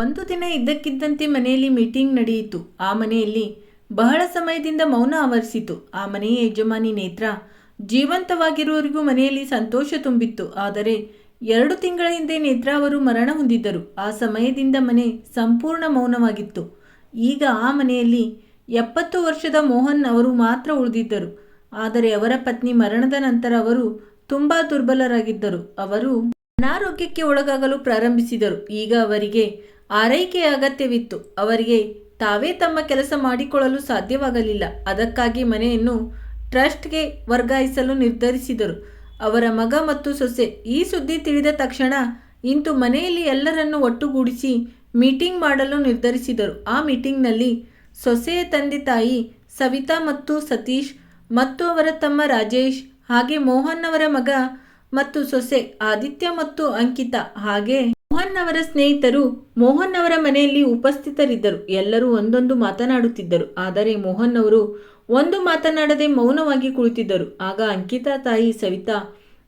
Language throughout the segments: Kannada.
ಒಂದು ದಿನ ಇದ್ದಕ್ಕಿದ್ದಂತೆ ಮನೆಯಲ್ಲಿ ಮೀಟಿಂಗ್ ನಡೆಯಿತು. ಆ ಮನೆಯಲ್ಲಿ ಬಹಳ ಸಮಯದಿಂದ ಮೌನ ಆವರಿಸಿತು. ಆ ಮನೆಯ ಯಜಮಾನಿ ನೇತ್ರ ಜೀವಂತವಾಗಿರುವವರಿಗೂ ಮನೆಯಲ್ಲಿ ಸಂತೋಷ ತುಂಬಿತ್ತು. ಆದರೆ ಎರಡು ತಿಂಗಳ ಹಿಂದೆ ನೇತ್ರ ಅವರು ಮರಣ ಹೊಂದಿದ್ದರು. ಆ ಸಮಯದಿಂದ ಮನೆ ಸಂಪೂರ್ಣ ಮೌನವಾಗಿತ್ತು. ಈಗ ಆ ಮನೆಯಲ್ಲಿ ಎಪ್ಪತ್ತು ವರ್ಷದ ಮೋಹನ್ ಅವರು ಮಾತ್ರ ಉಳಿದಿದ್ದರು. ಆದರೆ ಅವರ ಪತ್ನಿ ಮರಣದ ನಂತರ ಅವರು ತುಂಬಾ ದುರ್ಬಲರಾಗಿದ್ದರು. ಅವರು ಅನಾರೋಗ್ಯಕ್ಕೆ ಒಳಗಾಗಲು ಪ್ರಾರಂಭಿಸಿದರು. ಈಗ ಅವರಿಗೆ ಆರೈಕೆಯ ಅಗತ್ಯವಿತ್ತು. ಅವರಿಗೆ ತಾವೇ ತಮ್ಮ ಕೆಲಸ ಮಾಡಿಕೊಳ್ಳಲು ಸಾಧ್ಯವಾಗಲಿಲ್ಲ. ಅದಕ್ಕಾಗಿ ಮನೆಯನ್ನು ಟ್ರಸ್ಟ್ಗೆ ವರ್ಗಾಯಿಸಲು ನಿರ್ಧರಿಸಿದರು. ಅವರ ಮಗ ಮತ್ತು ಸೊಸೆ. ಈ ಸುದ್ದಿ ತಿಳಿದ ತಕ್ಷಣ ಇಂದು ಮನೆಯಲ್ಲಿ ಎಲ್ಲರನ್ನು ಒಟ್ಟುಗೂಡಿಸಿ ಮೀಟಿಂಗ್ ಮಾಡಲು ನಿರ್ಧರಿಸಿದರು. ಆ ಮೀಟಿಂಗ್ನಲ್ಲಿ ಸೊಸೆಯ ತಂದೆ ತಾಯಿ ಸವಿತಾ ಮತ್ತು ಸತೀಶ್ ಮತ್ತು ಅವರ ತಮ್ಮ ರಾಜೇಶ್, ಹಾಗೆ ಮೋಹನ್ ಅವರ ಮಗ ಮತ್ತು ಸೊಸೆ ಆದಿತ್ಯ ಮತ್ತು ಅಂಕಿತಾ, ಹಾಗೆ ಮೋಹನ್ ಅವರ ಸ್ನೇಹಿತರು ಮೋಹನ್ ಅವರ ಮನೆಯಲ್ಲಿ ಉಪಸ್ಥಿತರಿದ್ದರು. ಎಲ್ಲರೂ ಒಂದೊಂದು ಮಾತನಾಡುತ್ತಿದ್ದರು. ಆದರೆ ಮೋಹನ್ ಅವರು ಒಂದು ಮಾತನಾಡದೆ ಮೌನವಾಗಿ ಕುಳಿತಿದ್ದರು. ಆಗ ಅಂಕಿತಾ ತಾಯಿ ಸವಿತಾ,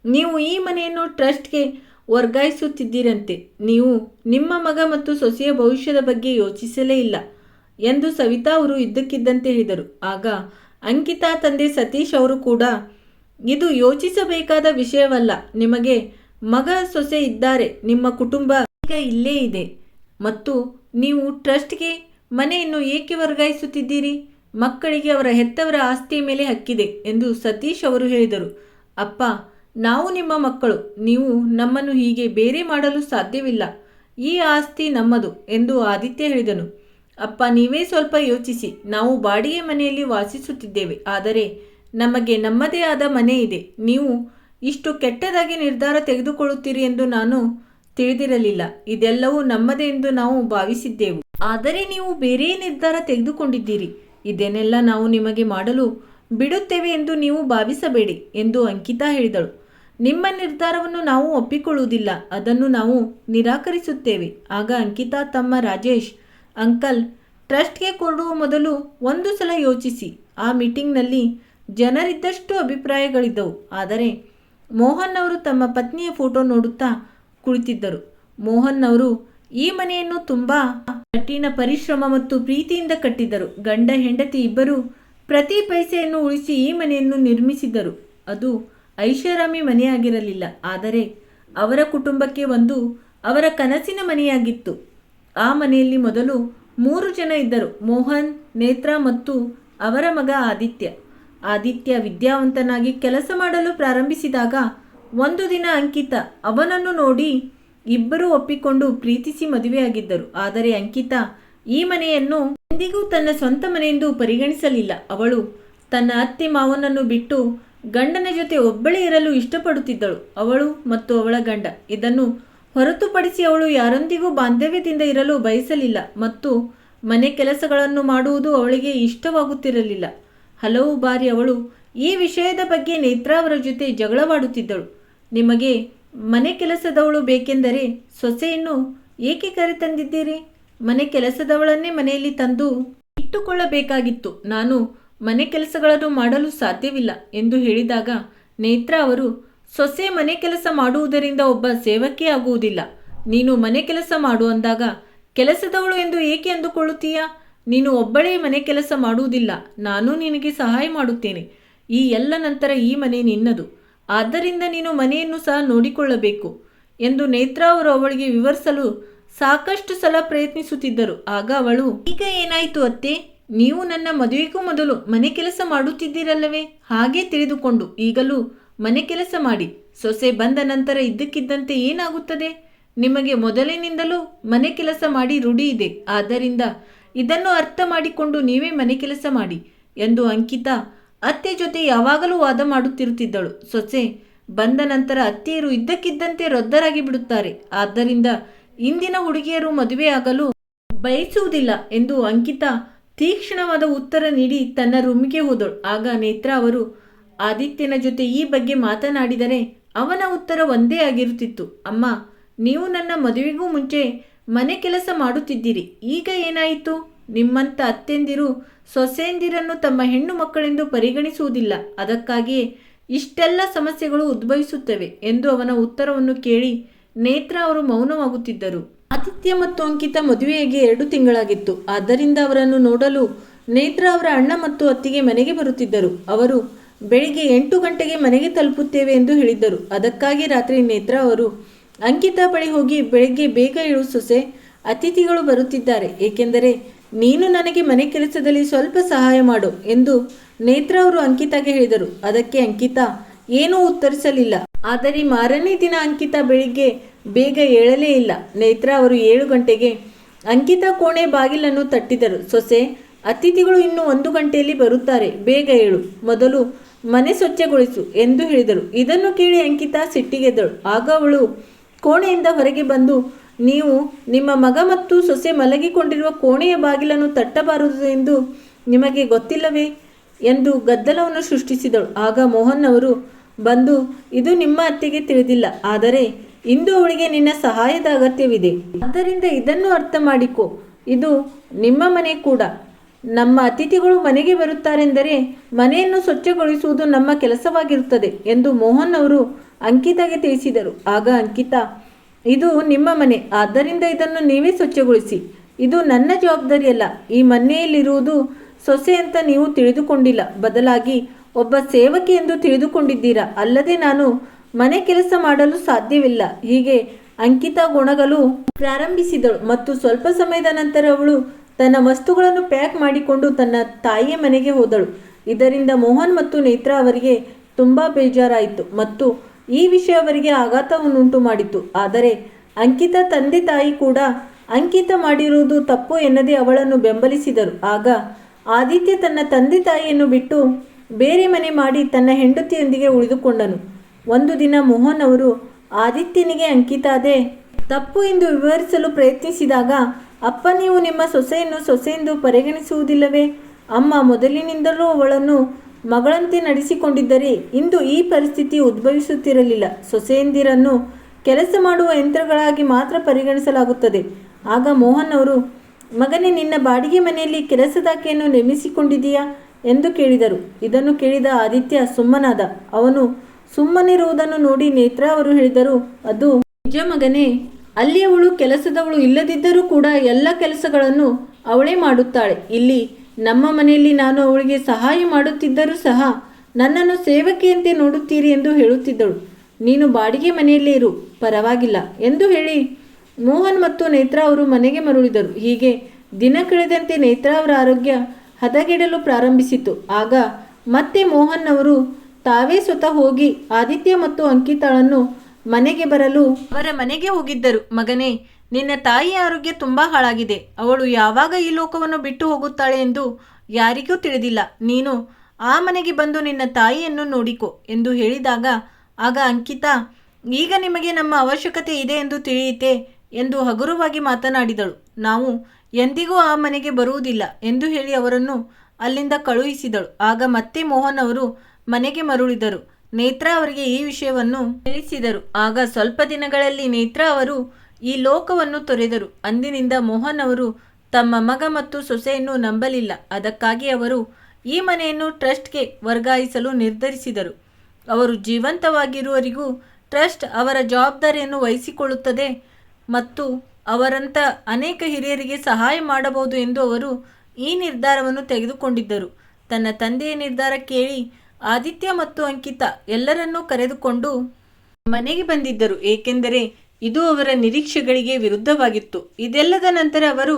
ನೀವು ಈ ಮನೆಯನ್ನು ಟ್ರಸ್ಟ್ಗೆ ವರ್ಗಾಯಿಸುತ್ತಿದ್ದೀರಂತೆ. ನೀವು ನಿಮ್ಮ ಮಗ ಮತ್ತು ಸೊಸೆಯ ಭವಿಷ್ಯದ ಬಗ್ಗೆ ಯೋಚಿಸಲೇ ಇಲ್ಲ ಎಂದು ಸವಿತಾ ಅವರು ಇದ್ದಕ್ಕಿದ್ದಂತೆ ಹೇಳಿದರು. ಆಗ ಅಂಕಿತಾ ತಂದೆ ಸತೀಶ್ ಅವರು ಕೂಡ, ಇದು ಯೋಚಿಸಬೇಕಾದ ವಿಷಯವಲ್ಲ. ನಿಮಗೆ ಮಗ ಸೊಸೆ ಇದ್ದಾರೆ, ನಿಮ್ಮ ಕುಟುಂಬ ಈಗ ಇಲ್ಲೇ ಇದೆ. ಮತ್ತು ನೀವು ಟ್ರಸ್ಟ್ಗೆ ಮನೆಯನ್ನು ಏಕೆ ವರ್ಗಾಯಿಸುತ್ತಿದ್ದೀರಿ? ಮಕ್ಕಳಿಗೆ ಅವರ ಹೆತ್ತವರ ಆಸ್ತಿಯ ಮೇಲೆ ಹಕ್ಕಿದೆ ಎಂದು ಸತೀಶ್ ಅವರು ಹೇಳಿದರು. ಅಪ್ಪ, ನಾವು ನಿಮ್ಮ ಮಕ್ಕಳು, ನೀವು ನಮ್ಮನ್ನು ಹೀಗೆ ಬೇರೆ ಮಾಡಲು ಸಾಧ್ಯವಿಲ್ಲ. ಈ ಆಸ್ತಿ ನಮ್ಮದು ಎಂದು ಆದಿತ್ಯ ಹೇಳಿದನು. ಅಪ್ಪ, ನೀವೇ ಸ್ವಲ್ಪ ಯೋಚಿಸಿ. ನಾವು ಬಾಡಿಗೆ ಮನೆಯಲ್ಲಿ ವಾಸಿಸುತ್ತಿದ್ದೇವೆ, ಆದರೆ ನಮಗೆ ನಮ್ಮದೇ ಆದ ಮನೆ ಇದೆ. ನೀವು ಇಷ್ಟು ಕೆಟ್ಟದಾಗಿ ನಿರ್ಧಾರ ತೆಗೆದುಕೊಳ್ಳುತ್ತೀರಿ ಎಂದು ನಾನು ತಿಳಿದಿರಲಿಲ್ಲ. ಇದೆಲ್ಲವೂ ನಮ್ಮದೇ ಎಂದು ನಾವು ಭಾವಿಸಿದ್ದೆವು. ಆದರೆ ನೀವು ಬೇರೆ ನಿರ್ಧಾರ ತೆಗೆದುಕೊಂಡಿದ್ದೀರಿ. ಇದನ್ನೆಲ್ಲ ನಾವು ನಿಮಗೆ ಮಾಡಲು ಬಿಡುತ್ತೇವೆ ಎಂದು ನೀವು ಭಾವಿಸಬೇಡಿ ಎಂದು ಅಂಕಿತಾ ಹೇಳಿದಳು. ನಿಮ್ಮ ನಿರ್ಧಾರವನ್ನು ನಾವು ಒಪ್ಪಿಕೊಳ್ಳುವುದಿಲ್ಲ. ಅದನ್ನು ನಾವು ನಿರಾಕರಿಸುತ್ತೇವೆ. ಆಗ ಅಂಕಿತಾ ತಮ್ಮ ರಾಜೇಶ್, ಅಂಕಲ್ ಟ್ರಸ್ಟ್ಗೆ ಕೊಡುವ ಮೊದಲು ಒಂದು ಸಲ ಯೋಚಿಸಿ. ಆ ಮೀಟಿಂಗ್ನಲ್ಲಿ ಜನರಿದ್ದಷ್ಟು ಅಭಿಪ್ರಾಯಗಳಿದ್ದವು. ಆದರೆ ಮೋಹನ್ ಅವರು ತಮ್ಮ ಪತ್ನಿಯ ಫೋಟೋ ನೋಡುತ್ತಾ ಕುಳಿತಿದ್ದರು. ಮೋಹನ್ ಅವರು, ಈ ಮನೆಯನ್ನು ತುಂಬಾ ಕಠಿಣ ಪರಿಶ್ರಮ ಮತ್ತು ಪ್ರೀತಿಯಿಂದ ಕಟ್ಟಿದ್ದರು. ಗಂಡ ಹೆಂಡತಿ ಇಬ್ಬರು ಪ್ರತಿ ಪೈಸೆಯನ್ನು ಉಳಿಸಿ ಈ ಮನೆಯನ್ನು ನಿರ್ಮಿಸಿದರು ಅದು ಐಷಾರಾಮಿ ಮನೆಯಾಗಿರಲಿಲ್ಲ. ಆದರೆ ಅವರ ಕುಟುಂಬಕ್ಕೆ ಒಂದು ಅವರ ಕನಸಿನ ಮನೆಯಾಗಿತ್ತು. ಆ ಮನೆಯಲ್ಲಿ ಮೊದಲು ಮೂರು ಜನ ಇದ್ದರು. ಮೋಹನ್, ನೇತ್ರ ಮತ್ತು ಅವರ ಮಗ ಆದಿತ್ಯ. ಆದಿತ್ಯ ವಿದ್ಯಾವಂತನಾಗಿ ಕೆಲಸ ಮಾಡಲು ಪ್ರಾರಂಭಿಸಿದಾಗ ಒಂದು ದಿನ ಅಂಕಿತ ಅವನನ್ನು ನೋಡಿ ಇಬ್ಬರೂ ಒಪ್ಪಿಕೊಂಡು ಪ್ರೀತಿಸಿ ಮದುವೆಯಾಗಿದ್ದರು. ಆದರೆ ಅಂಕಿತ ಈ ಮನೆಯನ್ನು ಎಂದಿಗೂ ತನ್ನ ಸ್ವಂತ ಮನೆಯೆಂದು ಪರಿಗಣಿಸಲಿಲ್ಲ. ಅವಳು ತನ್ನ ಅತ್ತೆ ಮಾವನನ್ನು ಬಿಟ್ಟು ಗಂಡನ ಜೊತೆ ಒಬ್ಬಳೇ ಇರಲು ಇಷ್ಟಪಡುತ್ತಿದ್ದಳು. ಅವಳು ಮತ್ತು ಅವಳ ಗಂಡ ಇದನ್ನು ಹೊರತುಪಡಿಸಿ ಅವಳು ಯಾರೊಂದಿಗೂ ಬಾಂಧವ್ಯದಿಂದ ಇರಲು ಬಯಸಲಿಲ್ಲ ಮತ್ತು ಮನೆ ಕೆಲಸಗಳನ್ನು ಮಾಡುವುದು ಅವಳಿಗೆ ಇಷ್ಟವಾಗುತ್ತಿರಲಿಲ್ಲ. ಹಲವು ಬಾರಿ ಅವಳು ಈ ವಿಷಯದ ಬಗ್ಗೆ ನೇತ್ರಾವರ ಜೊತೆ ಜಗಳವಾಡುತ್ತಿದ್ದಳು. ನಿಮಗೆ ಮನೆ ಕೆಲಸದವಳು ಬೇಕೆಂದರೆ ಸೊಸೆಯನ್ನು ಏಕೆ ತಂದಿದ್ದೀರಿ ಮನೆ ಕೆಲಸದವಳನ್ನೇ ಮನೆಯಲ್ಲಿ ತಂದು ಇಟ್ಟುಕೊಳ್ಳಬೇಕಾಗಿತ್ತು. ನಾನು ಮನೆ ಕೆಲಸಗಳನ್ನು ಮಾಡಲು ಸಾಧ್ಯವಿಲ್ಲ ಎಂದು ಹೇಳಿದಾಗ ನೇತ್ರ ಅವರು, ಸೊಸೆ ಮನೆ ಕೆಲಸ ಮಾಡುವುದರಿಂದ ಒಬ್ಬ ಸೇವಕಿ ಆಗುವುದಿಲ್ಲ. ನೀನು ಮನೆ ಕೆಲಸ ಮಾಡು ಅಂದಾಗ, ಕೆಲಸದವಳು ಎಂದು ಏಕೆ ಅಂದುಕೊಳ್ಳುತ್ತೀಯಾ? ನೀನು ಒಬ್ಬಳೇ ಮನೆ ಕೆಲಸ ಮಾಡುವುದಿಲ್ಲ, ನಾನು ನಿನಗೆ ಸಹಾಯ ಮಾಡುತ್ತೇನೆ. ಈ ಎಲ್ಲ ನಂತರ ಈ ಮನೆ ನಿನ್ನದು. ಆದ್ದರಿಂದ ನೀನು ಮನೆಯನ್ನು ಸಹ ನೋಡಿಕೊಳ್ಳಬೇಕು ಎಂದು ನೇತ್ರ ಅವರು ಅವಳಿಗೆ ವಿವರಿಸಲು ಸಾಕಷ್ಟು ಸಲ ಪ್ರಯತ್ನಿಸುತ್ತಿದ್ದರು. ಆಗ ಅವಳು, ಈಗ ಏನಾಯಿತು ಅತ್ತೆ? ನೀವು ನನ್ನ ಮದುವೆಗೂ ಮೊದಲು ಮನೆ ಕೆಲಸ ಮಾಡುತ್ತಿದ್ದೀರಲ್ಲವೇ? ಹಾಗೆ ತಿಳಿದುಕೊಂಡು ಈಗಲೂ ಮನೆ ಕೆಲಸ ಮಾಡಿ. ಸೊಸೆ ಬಂದ ನಂತರ ಇದ್ದಕ್ಕಿದ್ದಂತೆ ಏನಾಗುತ್ತದೆ? ನಿಮಗೆ ಮೊದಲಿನಿಂದಲೂ ಮನೆ ಕೆಲಸ ಮಾಡಿ ರೂಢಿ ಇದೆ. ಆದ್ದರಿಂದ ಇದನ್ನು ಅರ್ಥ ಮಾಡಿಕೊಂಡು ನೀವೇ ಮನೆ ಕೆಲಸ ಮಾಡಿ ಎಂದು ಅಂಕಿತಾ ಅತ್ತೆ ಜೊತೆ ಯಾವಾಗಲೂ ವಾದ ಮಾಡುತ್ತಿರುತ್ತಿದ್ದಳು. ಸೊಸೆ, ಬಂದ ನಂತರ ಅತ್ತೆಯರು ಇದ್ದಕ್ಕಿದ್ದಂತೆ ರದ್ದರಾಗಿ ಬಿಡುತ್ತಾರೆ. ಆದ್ದರಿಂದ ಇಂದಿನ ಹುಡುಗಿಯರು ಮದುವೆಯಾಗಲು ಬಯಸುವುದಿಲ್ಲ ಎಂದು ಅಂಕಿತಾ ತೀಕ್ಷ್ಣವಾದ ಉತ್ತರ ನೀಡಿ ತನ್ನ ರೂಮಿಗೆ ಹೋದಳು. ಆಗ ನೇತ್ರ ಅವರು, ಆದಿತ್ಯನ ಜೊತೆ ಈ ಬಗ್ಗೆ ಮಾತನಾಡಿದರೆ ಅವನ ಉತ್ತರ ಒಂದೇ ಆಗಿರುತ್ತಿತ್ತು. ಅಮ್ಮ, ನೀವು ನನ್ನ ಮದುವೆಗೂ ಮುಂಚೆ ಮನೆ ಕೆಲಸ ಮಾಡುತ್ತಿದ್ದೀರಿ. ಈಗ ಏನಾಯಿತು? ನಿಮ್ಮಂಥ ಅತ್ತೆಂದಿರು ಸೊಸೆಯಂದಿರನ್ನು ತಮ್ಮ ಹೆಣ್ಣು ಮಕ್ಕಳೆಂದು ಪರಿಗಣಿಸುವುದಿಲ್ಲ. ಅದಕ್ಕಾಗಿಯೇ ಇಷ್ಟೆಲ್ಲ ಸಮಸ್ಯೆಗಳು ಉದ್ಭವಿಸುತ್ತವೆ ಎಂದು ಅವನ ಉತ್ತರವನ್ನು ಕೇಳಿ ನೇತ್ರ ಅವರು ಮೌನವಾಗುತ್ತಿದ್ದರು. ಆದಿತ್ಯ ಮತ್ತು ಅಂಕಿತ ಮದುವೆಯಾಗಿ ಎರಡು ತಿಂಗಳಾಗಿತ್ತು. ಆದ್ದರಿಂದ ಅವರನ್ನು ನೋಡಲು ನೇತ್ರ ಅವರ ಅಣ್ಣ ಮತ್ತು ಅತ್ತಿಗೆ ಮನೆಗೆ ಬರುತ್ತಿದ್ದರು. ಅವರು ಬೆಳಿಗ್ಗೆ ಎಂಟು ಗಂಟೆಗೆ ಮನೆಗೆ ತಲುಪುತ್ತೇವೆ ಎಂದು ಹೇಳಿದ್ದರು. ಅದಕ್ಕಾಗಿ ರಾತ್ರಿ ನೇತ್ರ ಅವರು ಅಂಕಿತಾ ಬಳಿ ಹೋಗಿ ಬೆಳಗ್ಗೆ ಬೇಗ ಏಳು ಸೊಸೆ, ಅತಿಥಿಗಳು ಬರುತ್ತಿದ್ದಾರೆ. ಏಕೆಂದರೆ ನೀನು ನನಗೆ ಮನೆ ಕೆಲಸದಲ್ಲಿ ಸ್ವಲ್ಪ ಸಹಾಯ ಮಾಡು ಎಂದು ನೇತ್ರ ಅವರು ಅಂಕಿತಾಗೆ ಹೇಳಿದರು. ಅದಕ್ಕೆ ಅಂಕಿತಾ, ಏನೂ ಉತ್ತರಿಸಲಿಲ್ಲ. ಆದರೆ ಮಾರನೇ ದಿನ ಅಂಕಿತಾ ಬೆಳಿಗ್ಗೆ ಬೇಗ ಏಳಲೇ ಇಲ್ಲ. ನೇತ್ರ ಅವರು ಏಳು ಗಂಟೆಗೆ ಅಂಕಿತಾ ಕೋಣೆ ಬಾಗಿಲನ್ನು ತಟ್ಟಿದರು. ಸೊಸೆ, ಅತಿಥಿಗಳು ಇನ್ನು ಒಂದು ಗಂಟೆಯಲ್ಲಿ ಬರುತ್ತಾರೆ. ಬೇಗ ಏಳು. ಮೊದಲು ಮನೆ ಸ್ವಚ್ಛಗೊಳಿಸು ಎಂದು ಹೇಳಿದರು. ಇದನ್ನು ಕೇಳಿ ಅಂಕಿತಾ ಸಿಟ್ಟಿಗೆದ್ದಳು ಆಗ ಅವಳು ಕೋಣೆಯಿಂದ ಹೊರಗೆ ಬಂದು, ನೀವು ನಿಮ್ಮ ಮಗ ಮತ್ತು ಸೊಸೆ ಮಲಗಿಕೊಂಡಿರುವ ಕೋಣೆಯ ಬಾಗಿಲನ್ನು ತಟ್ಟಬಾರದು ಎಂದು ನಿಮಗೆ ಗೊತ್ತಿಲ್ಲವೇ? ಎಂದು ಗದ್ದಲವನ್ನು ಸೃಷ್ಟಿಸಿದಳು. ಆಗ ಮೋಹನ್ ಅವರು, ಬಂದು, ಇದು ನಿಮ್ಮ ಅತ್ತೆಗೆ ತಿಳಿದಿಲ್ಲ, ಆದರೆ ಇಂದು ಅವಳಿಗೆ ನಿನ್ನ ಸಹಾಯದ ಅಗತ್ಯವಿದೆ. ಆದ್ದರಿಂದ ಇದನ್ನು ಅರ್ಥ ಮಾಡಿಕೊ ಇದು ನಿಮ್ಮ ಮನೆ ಕೂಡ. ನಮ್ಮ ಅತಿಥಿಗಳು ಮನೆಗೆ ಬರುತ್ತಾರೆಂದರೆ ಮನೆಯನ್ನು ಸ್ವಚ್ಛಗೊಳಿಸುವುದು ನಮ್ಮ ಕೆಲಸವಾಗಿರುತ್ತದೆ ಎಂದು ಮೋಹನ್ ಅವರು ಅಂಕಿತಾಗೆ ತಿಳಿಸಿದರು. ಆಗ ಅಂಕಿತಾ, ಇದು ನಿಮ್ಮ ಮನೆ, ಆದ್ದರಿಂದ ಇದನ್ನು ನೀವೇ ಸ್ವಚ್ಛಗೊಳಿಸಿ. ಇದು ನನ್ನ ಜವಾಬ್ದಾರಿಯಲ್ಲ ಈ ಮನೆಯಲ್ಲಿರುವುದು ಸೊಸೆ ಅಂತ ನೀವು ತಿಳಿದುಕೊಂಡಿಲ್ಲ. ಬದಲಾಗಿ ಒಬ್ಬ ಸೇವಕಿ ಎಂದು ತಿಳಿದುಕೊಂಡಿದ್ದೀರಾ? ಅಲ್ಲದೆ ನಾನು ಮನೆ ಕೆಲಸ ಮಾಡಲು ಸಾಧ್ಯವಿಲ್ಲ. ಹೀಗೆ ಅಂಕಿತಾ ಗುಣಗಲು ಪ್ರಾರಂಭಿಸಿದಳು ಮತ್ತು ಸ್ವಲ್ಪ ಸಮಯದ ನಂತರ ಅವಳು ತನ್ನ ವಸ್ತುಗಳನ್ನು ಪ್ಯಾಕ್ ಮಾಡಿಕೊಂಡು ತನ್ನ ತಾಯಿಯ ಮನೆಗೆ ಹೋದಳು. ಇದರಿಂದ ಮೋಹನ್ ಮತ್ತು ನೇತ್ರಾ ಅವರಿಗೆ ತುಂಬ ಬೇಜಾರಾಯಿತು ಮತ್ತು ಈ ವಿಷಯ ಅವರಿಗೆ ಆಘಾತವನ್ನುಂಟು ಮಾಡಿತು. ಆದರೆ ಅಂಕಿತ ತಂದೆ ತಾಯಿ ಕೂಡ ಅಂಕಿತ ಮಾಡಿರುವುದು ತಪ್ಪು ಎನ್ನದೇ ಅವಳನ್ನು ಬೆಂಬಲಿಸಿದರು. ಆಗ ಆದಿತ್ಯ ತನ್ನ ತಂದೆ ತಾಯಿಯನ್ನು ಬಿಟ್ಟು ಬೇರೆ ಮನೆ ಮಾಡಿ ತನ್ನ ಹೆಂಡತಿಯೊಂದಿಗೆ ಉಳಿದುಕೊಂಡನು. ಒಂದು ದಿನ ಮೋಹನ್ ಅವರು ಆದಿತ್ಯನಿಗೆ ಅಂಕಿತಾದೆ, ತಪ್ಪು ಎಂದು ವಿವರಿಸಲು ಪ್ರಯತ್ನಿಸಿದಾಗ ಅಪ್ಪ, ನೀವು ನಿಮ್ಮ ಸೊಸೆಯನ್ನು ಸೊಸೆಯೆಂದು ಪರಿಗಣಿಸುವುದಿಲ್ಲವೇ? ಅಮ್ಮ, ಮೊದಲಿನಿಂದಲೂ ಅವಳನ್ನು ಮಗಳಂತೆ ನಡೆಸಿಕೊಂಡಿದ್ದರೆ ಇಂದು ಈ ಪರಿಸ್ಥಿತಿ ಉದ್ಭವಿಸುತ್ತಿರಲಿಲ್ಲ. ಸೊಸೆಯಂದಿರನ್ನು ಕೆಲಸ ಮಾಡುವ ಯಂತ್ರಗಳಾಗಿ ಮಾತ್ರ ಪರಿಗಣಿಸಲಾಗುತ್ತದೆ. ಆಗ ಮೋಹನ್ ಅವರು, ಮಗನೇ, ನಿನ್ನ ಬಾಡಿಗೆ ಮನೆಯಲ್ಲಿ ಕೆಲಸದಾಕೆಯನ್ನು ನೇಮಿಸಿಕೊಂಡಿದೆಯಾ ಎಂದು ಕೇಳಿದರು. ಇದನ್ನು ಕೇಳಿದ ಆದಿತ್ಯ ಸುಮ್ಮನಾದ. ಅವನು ಸುಮ್ಮನಿರುವುದನ್ನು ನೋಡಿ ನೇತ್ರ ಅವರು ಹೇಳಿದರು, ಅದು ನಿಜ ಮಗನೇ ಅಲ್ಲಿ ಅವಳು ಕೆಲಸದವಳು ಇಲ್ಲದಿದ್ದರೂ ಕೂಡ ಎಲ್ಲ ಕೆಲಸಗಳನ್ನು ಅವಳೇ ಮಾಡುತ್ತಾಳೆ. ಇಲ್ಲಿ ನಮ್ಮ ಮನೆಯಲ್ಲಿ ನಾನು ಅವಳಿಗೆ ಸಹಾಯ ಮಾಡುತ್ತಿದ್ದರೂ ಸಹ ನನ್ನನ್ನು ಸೇವಕಿಯಂತೆ ನೋಡುತ್ತೀರಿ ಎಂದು ಹೇಳುತ್ತಿದ್ದಳು. ನೀನು ಬಾಡಿಗೆ ಮನೆಯಲ್ಲೇ ಇರು, ಪರವಾಗಿಲ್ಲ ಎಂದು ಹೇಳಿ ಮೋಹನ್ ಮತ್ತು ನೇತ್ರಾ ಅವರು ಮನೆಗೆ ಮರಳಿದರು. ಹೀಗೆ ದಿನ ಕಳೆದಂತೆ ನೇತ್ರಾ ಅವರ ಆರೋಗ್ಯ ಹದಗೆಡಲು ಪ್ರಾರಂಭಿಸಿತು. ಆಗ ಮತ್ತೆ ಮೋಹನ್ ಅವರು ತಾವೇ ಸ್ವತಃ ಹೋಗಿ ಆದಿತ್ಯ ಮತ್ತು ಅಂಕಿತಾಳನ್ನು ಮನೆಗೆ ಬರಲು ಅವರ ಮನೆಗೆ ಹೋಗಿದ್ದರು. ಮಗನೇ, ನಿನ್ನ ತಾಯಿಯ ಆರೋಗ್ಯ ತುಂಬಾ ಹಾಳಾಗಿದೆ. ಅವಳು ಯಾವಾಗ ಈ ಲೋಕವನ್ನು ಬಿಟ್ಟು ಹೋಗುತ್ತಾಳೆ ಎಂದು ಯಾರಿಗೂ ತಿಳಿದಿಲ್ಲ. ನೀನು ಆ ಮನೆಗೆ ಬಂದು ನಿನ್ನ ತಾಯಿಯನ್ನು ನೋಡಿಕೊ ಎಂದು ಹೇಳಿದಾಗ, ಆಗ ಅಂಕಿತಾ, ಈಗ ನಿಮಗೆ ನಮ್ಮ ಅವಶ್ಯಕತೆ ಇದೆ ಎಂದು ತಿಳಿಯಿತೆ ಎಂದು ಹಗುರವಾಗಿ ಮಾತನಾಡಿದಳು. ನಾವು ಎಂದಿಗೂ ಆ ಮನೆಗೆ ಬರುವುದಿಲ್ಲ ಎಂದು ಹೇಳಿ ಅವರನ್ನು ಅಲ್ಲಿಂದ ಕಳುಹಿಸಿದಳು. ಆಗ ಮತ್ತೆ ಮೋಹನ್ ಅವರು ಮನೆಗೆ ಮರಳಿದರು. ನೇತ್ರ ಅವರಿಗೆ ಈ ವಿಷಯವನ್ನು ತಿಳಿಸಿದರು. ಆಗ ಸ್ವಲ್ಪ ದಿನಗಳಲ್ಲಿ ನೇತ್ರ ಅವರು ಈ ಲೋಕವನ್ನು ತೊರೆದರು. ಅಂದಿನಿಂದ ಮೋಹನ್ ಅವರು ತಮ್ಮ ಮಗ ಮತ್ತು ಸೊಸೆಯನ್ನು ನಂಬಲಿಲ್ಲ. ಅದಕ್ಕಾಗಿ ಅವರು ಈ ಮನೆಯನ್ನು ಟ್ರಸ್ಟ್ಗೆ ವರ್ಗಾಯಿಸಲು ನಿರ್ಧರಿಸಿದರು. ಅವರು ಜೀವಂತವಾಗಿರುವವರಿಗೂ ಟ್ರಸ್ಟ್ ಅವರ ಜವಾಬ್ದಾರಿಯನ್ನು ವಹಿಸಿಕೊಳ್ಳುತ್ತದೆ ಮತ್ತು ಅವರಂಥ ಅನೇಕ ಹಿರಿಯರಿಗೆ ಸಹಾಯ ಮಾಡಬಹುದು ಎಂದು ಅವರು ಈ ನಿರ್ಧಾರವನ್ನು ತೆಗೆದುಕೊಂಡಿದ್ದರು. ತನ್ನ ತಂದೆಯ ನಿರ್ಧಾರ ಕೇಳಿ ಆದಿತ್ಯ ಮತ್ತು ಅಂಕಿತ ಎಲ್ಲರನ್ನೂ ಕರೆದುಕೊಂಡು ಮನೆಗೆ ಬಂದಿದ್ದರು. ಏಕೆಂದರೆ ಇದು ಅವರ ನಿರೀಕ್ಷೆಗಳಿಗೆ ವಿರುದ್ಧವಾಗಿತ್ತು. ಇದೆಲ್ಲದ ನಂತರ ಅವರು,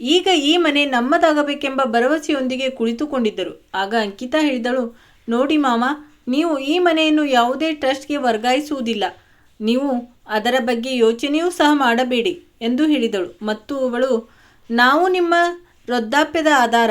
ಈಗ ಈ ಮನೆ ನಮ್ಮದಾಗಬೇಕೆಂಬ ಭರವಸೆಯೊಂದಿಗೆ ಕುಳಿತುಕೊಂಡಿದ್ದರು. ಆಗ ಅಂಕಿತಾ ಹೇಳಿದಳು, ನೋಡಿ ಮಾಮ, ನೀವು ಈ ಮನೆಯನ್ನು ಯಾವುದೇ ಟ್ರಸ್ಟ್ಗೆ ವರ್ಗಾಯಿಸುವುದಿಲ್ಲ. ನೀವು ಅದರ ಬಗ್ಗೆ ಯೋಚನೆಯೂ ಸಹ ಮಾಡಬೇಡಿ ಎಂದು ಹೇಳಿದಳು. ಮತ್ತು ಅವಳು, ನಾವು ನಿಮ್ಮ ವೃದ್ಧಾಪ್ಯದ ಆಧಾರ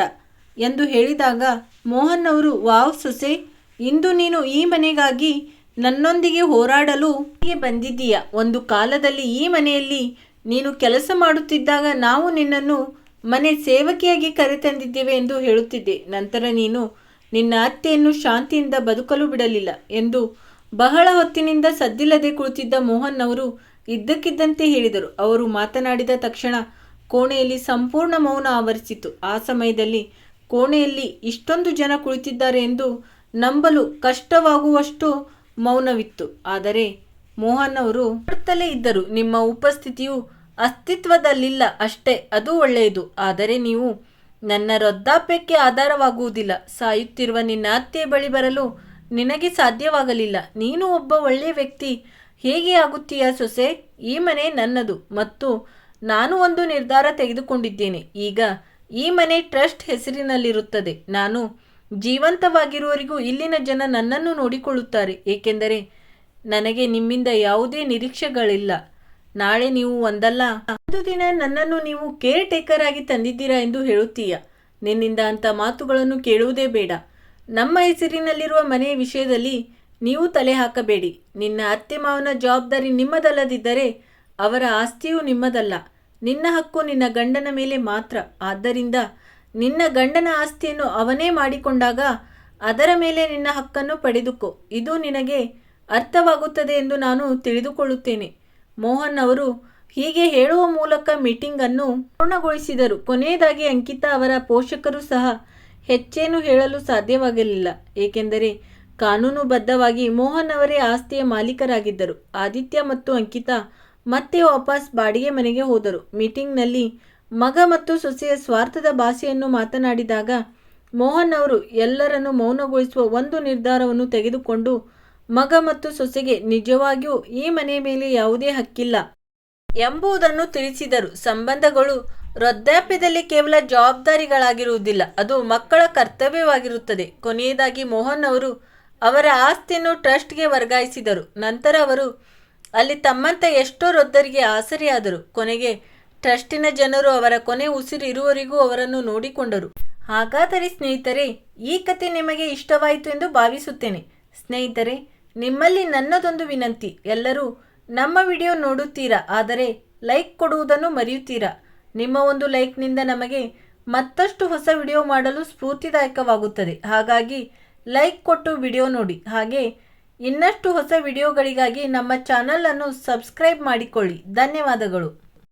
ಎಂದು ಹೇಳಿದಾಗ ಮೋಹನ್ ಅವರು, ವಾವ್ ಸೊಸೆ, ಇಂದು ನೀನು ಈ ಮನೆಗಾಗಿ ನನ್ನೊಂದಿಗೆ ಹೋರಾಡಲು ಹೀಗೆ ಬಂದಿದ್ದೀಯ? ಒಂದು ಕಾಲದಲ್ಲಿ ಈ ಮನೆಯಲ್ಲಿ ನೀನು ಕೆಲಸ ಮಾಡುತ್ತಿದ್ದಾಗ ನಾವು ನಿನ್ನನ್ನು ಮನೆ ಸೇವಕಿಯಾಗಿ ಕರೆತಂದಿದ್ದೇವೆ ಎಂದು ಹೇಳುತ್ತಿದ್ದೆ. ನಂತರ ನೀನು ನಿನ್ನ ಅತ್ತೆಯನ್ನು ಶಾಂತಿಯಿಂದ ಬದುಕಲು ಬಿಡಲಿಲ್ಲ ಎಂದು ಬಹಳ ಹೊತ್ತಿನಿಂದ ಸದ್ದಿಲ್ಲದೆ ಕುಳಿತಿದ್ದ ಮೋಹನ್ ಅವರು ಇದ್ದಕ್ಕಿದ್ದಂತೆ ಹೇಳಿದರು. ಅವರು ಮಾತನಾಡಿದ ತಕ್ಷಣ ಕೋಣೆಯಲ್ಲಿ ಸಂಪೂರ್ಣ ಮೌನ ಆವರಿಸಿತು. ಆ ಸಮಯದಲ್ಲಿ ಕೋಣೆಯಲ್ಲಿ ಇಷ್ಟೊಂದು ಜನ ಕುಳಿತಿದ್ದಾರೆ ಎಂದು ನಂಬಲು ಕಷ್ಟವಾಗುವಷ್ಟು ಮೌನವಿತ್ತು. ಆದರೆ ಮೋಹನ್ ಅವರು ಬರ್ತಲೇ ಇದ್ದರು. ನಿಮ್ಮ ಉಪಸ್ಥಿತಿಯು ಅಸ್ತಿತ್ವದಲ್ಲಿಲ್ಲ. ಅಷ್ಟೇ, ಅದು ಒಳ್ಳೆಯದು. ಆದರೆ ನೀವು ನನ್ನ ವೃದ್ಧಾಪ್ಯಕ್ಕೆ ಆಧಾರವಾಗುವುದಿಲ್ಲ. ಸಾಯುತ್ತಿರುವ ನಿನ್ನ ಅತ್ತೆ ಬಳಿ ಬರಲು ನಿನಗೆ ಸಾಧ್ಯವಾಗಲಿಲ್ಲ. ನೀನು ಒಬ್ಬ ಒಳ್ಳೆಯ ವ್ಯಕ್ತಿ. ಹೇಗೆ ಆಗುತ್ತೀಯ ಸೊಸೆ? ಈ ಮನೆ ನನ್ನದು ಮತ್ತು ನಾನು ಒಂದು ನಿರ್ಧಾರ ತೆಗೆದುಕೊಂಡಿದ್ದೇನೆ. ಈಗ ಈ ಮನೆ ಟ್ರಸ್ಟ್ ಹೆಸರಿನಲ್ಲಿರುತ್ತದೆ. ನಾನು ಜೀವಂತವಾಗಿರುವವರಿಗೂ ಇಲ್ಲಿನ ಜನ ನನ್ನನ್ನು ನೋಡಿಕೊಳ್ಳುತ್ತಾರೆ. ಏಕೆಂದರೆ ನನಗೆ ನಿಮ್ಮಿಂದ ಯಾವುದೇ ನಿರೀಕ್ಷೆಗಳಿಲ್ಲ. ನಾಳೆ ನೀವು ಒಂದಲ್ಲ, ಒಂದು ದಿನ ನನ್ನನ್ನು ನೀವು ಕೇರ್ ಟೇಕರ್ ಆಗಿ ತಂದಿದ್ದೀರಾ ಎಂದು ಹೇಳುತ್ತೀಯ. ನಿನ್ನಿಂದ ಅಂಥ ಮಾತುಗಳನ್ನು ಕೇಳುವುದೇ ಬೇಡ. ನಮ್ಮ ಹೆಸರಿನಲ್ಲಿರುವ ಮನೆಯ ವಿಷಯದಲ್ಲಿ ನೀವು ತಲೆ ಹಾಕಬೇಡಿ. ನಿನ್ನ ಅತ್ತೆ ಮಾವನ ಜವಾಬ್ದಾರಿ ನಿಮ್ಮದಲ್ಲದಿದ್ದರೆ ಅವರ ಆಸ್ತಿಯೂ ನಿಮ್ಮದಲ್ಲ. ನಿನ್ನ ಹಕ್ಕು ನಿನ್ನ ಗಂಡನ ಮೇಲೆ ಮಾತ್ರ. ಆದ್ದರಿಂದ ನಿನ್ನ ಗಂಡನ ಆಸ್ತಿಯನ್ನು ಅವನೇ ಮಾಡಿಕೊಂಡಾಗ ಅದರ ಮೇಲೆ ನಿನ್ನ ಹಕ್ಕನ್ನು ಪಡೆದುಕೋ. ಇದು ನಿನಗೆ ಅರ್ಥವಾಗುತ್ತದೆ ಎಂದು ನಾನು ತಿಳಿದುಕೊಳ್ಳುತ್ತೇನೆ. ಮೋಹನ್ ಅವರು ಹೀಗೆ ಹೇಳುವ ಮೂಲಕ ಮೀಟಿಂಗ್ ಅನ್ನು ಪೂರ್ಣಗೊಳಿಸಿದರು. ಕೊನೆಯದಾಗಿ ಅಂಕಿತಾ ಅವರ ಪೋಷಕರು ಸಹ ಹೆಚ್ಚೇನು ಹೇಳಲು ಸಾಧ್ಯವಾಗಲಿಲ್ಲ. ಏಕೆಂದರೆ ಕಾನೂನುಬದ್ಧವಾಗಿ ಮೋಹನ್ ಅವರೇ ಆಸ್ತಿಯ ಮಾಲೀಕರಾಗಿದ್ದರು. ಆದಿತ್ಯ ಮತ್ತು ಅಂಕಿತಾ ಮತ್ತೆ ವಾಪಸ್ ಬಾಡಿಗೆ ಮನೆಗೆ ಹೋದರು. ಮೀಟಿಂಗ್ನಲ್ಲಿ ಮಗ ಮತ್ತು ಸೊಸೆಯ ಸ್ವಾರ್ಥದ ಭಾಷೆಯನ್ನು ಮಾತನಾಡಿದಾಗ ಮೋಹನ್ ಅವರು ಎಲ್ಲರನ್ನು ಮೌನಗೊಳಿಸುವ ಒಂದು ನಿರ್ಧಾರವನ್ನು ತೆಗೆದುಕೊಂಡು ಮಗ ಮತ್ತು ಸೊಸೆಗೆ ನಿಜವಾಗಿಯೂ ಈ ಮನೆಯ ಮೇಲೆ ಯಾವುದೇ ಹಕ್ಕಿಲ್ಲ ಎಂಬುದನ್ನು ತಿಳಿಸಿದರು. ಸಂಬಂಧಗಳು ವೃದ್ಧಾಪ್ಯದಲ್ಲಿ ಕೇವಲ ಜವಾಬ್ದಾರಿಗಳಾಗಿರುವುದಿಲ್ಲ, ಅದು ಮಕ್ಕಳ ಕರ್ತವ್ಯವಾಗಿರುತ್ತದೆ. ಕೊನೆಯದಾಗಿ ಮೋಹನ್ ಅವರು ಅವರ ಆಸ್ತಿಯನ್ನು ಟ್ರಸ್ಟ್ಗೆ ವರ್ಗಾಯಿಸಿದರು. ನಂತರ ಅವರು ಅಲ್ಲಿ ತಮ್ಮಂತ ಎಷ್ಟೋ ವೃದ್ಧರಿಗೆ ಆಸರೆಯಾದರು. ಕೊನೆಗೆ ಟ್ರಸ್ಟಿನ ಜನರು ಅವರ ಕೊನೆ ಉಸಿರು ಇರುವವರೆಗೂ ಅವರನ್ನು ನೋಡಿಕೊಂಡರು. ಹಾಗಾದರೆ ಸ್ನೇಹಿತರೆ, ಈ ಕತೆ ನಿಮಗೆ ಇಷ್ಟವಾಯಿತು ಎಂದು ಭಾವಿಸುತ್ತೇನೆ. ಸ್ನೇಹಿತರೆ, ನಿಮ್ಮಲ್ಲಿ ನನ್ನದೊಂದು ವಿನಂತಿ. ಎಲ್ಲರೂ ನಮ್ಮ ವಿಡಿಯೋ ನೋಡುತ್ತೀರಾ? ಆದರೆ ಲೈಕ್ ಕೊಡುವುದನ್ನು ಮರೆಯುತ್ತೀರಾ? ನಿಮ್ಮ ಒಂದು ಲೈಕ್ನಿಂದ ನಮಗೆ ಮತ್ತಷ್ಟು ಹೊಸ ವಿಡಿಯೋ ಮಾಡಲು ಸ್ಫೂರ್ತಿದಾಯಕವಾಗುತ್ತದೆ. ಹಾಗಾಗಿ ಲೈಕ್ ಕೊಟ್ಟು ವಿಡಿಯೋ ನೋಡಿ. ಹಾಗೆ ಇನ್ನಷ್ಟು ಹೊಸ ವಿಡಿಯೋಗಳಿಗಾಗಿ ನಮ್ಮ ಚಾನಲನ್ನು ಸಬ್ಸ್ಕ್ರೈಬ್ ಮಾಡಿಕೊಳ್ಳಿ. ಧನ್ಯವಾದಗಳು.